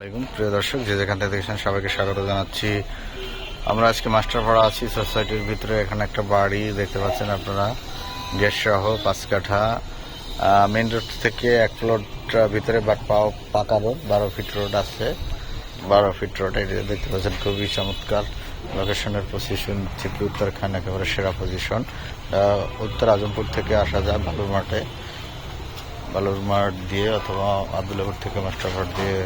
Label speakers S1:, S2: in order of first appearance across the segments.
S1: আসসালামাইকুম প্রিয় দর্শক, যে যেখান থেকে দেখছেন সবাইকে স্বাগত জানাচ্ছি। আমরা আজকে মাস্টারপাড়া আছি সোসাইটির ভিতরে। এখানে একটা বাড়ি দেখতে পাচ্ছেন আপনারা। গ্যাস সহ পাঁচ কাঠা মেন রোড থেকে এক প্লট ভিতরে বাট পাও পাকা রোড বারো ফিট রোড আছে। বারো ফিট রোড এটা দেখতে পাচ্ছেন খুবই চমৎকার। লোকেশনের পজিশন থেকে উত্তরখান, একেবারে সেরা পজিশন উত্তর আজমপুর থেকে আসা যায় বালুর মাঠে বালুর মাঠ দিয়ে অথবা আবদুল্লাপুর থেকে মাস্টারঘাট দিয়ে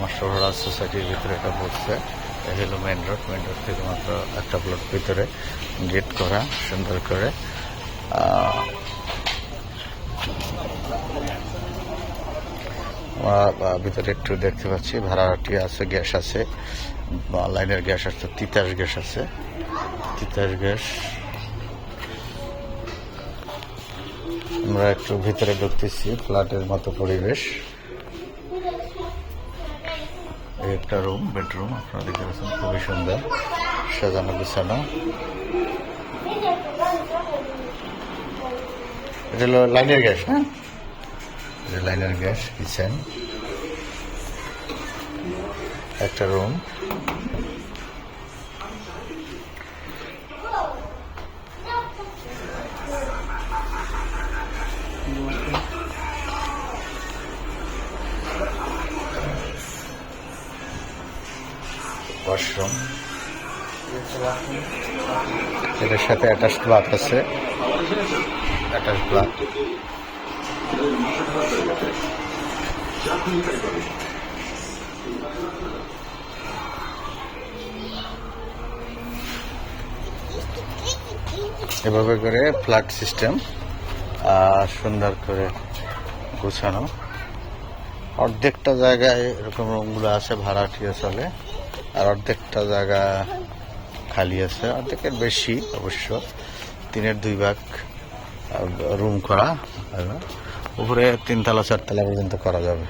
S1: মাস্টারঘাট সোসাইটির ভিতরে এটা পড়ছে এই হলো মেন রোড মেন রোড থেকে মাত্র একটা প্লট ভিতরে গেট করা, সুন্দর করে। ভিতরে একটু দেখতে পাচ্ছি, ভাড়াটি আছে, গ্যাস আছে। লাইনের গ্যাস আছে, তিতাস গ্যাস আছে। তিতাস গ্যাস। আমরা একটু ভিতরে ঢুকতেছি, ফ্ল্যাটের মতো পরিবেশ। একটা রুম বেডরুম আপনারা দেখতে পাচ্ছেন, খুবই সুন্দর। সাজানো গুছানো। এটা হলো লাইনের গ্যাস হ্যাঁ? এটা লাইনের গ্যাস কিচেন একটা রুম ওয়াশরুম এটার সাথে অ্যাটাচ ক্লাব আছে। অ্যাটাচ ক্লাব এভাবে করে ফ্ল্যাট সিস্টেম সুন্দর করে গোছানো। অর্ধেকটা জায়গায় এরকম রুমগুলো আছে ভাড়াটিয়া চলে। আর অর্ধেকটা জায়গা খালি আছে, অর্ধেকের বেশি অবশ্য। তিনের দুই ভাগ রুম করা উপরে তিনতলা, চারতলা পর্যন্ত করা যাবে।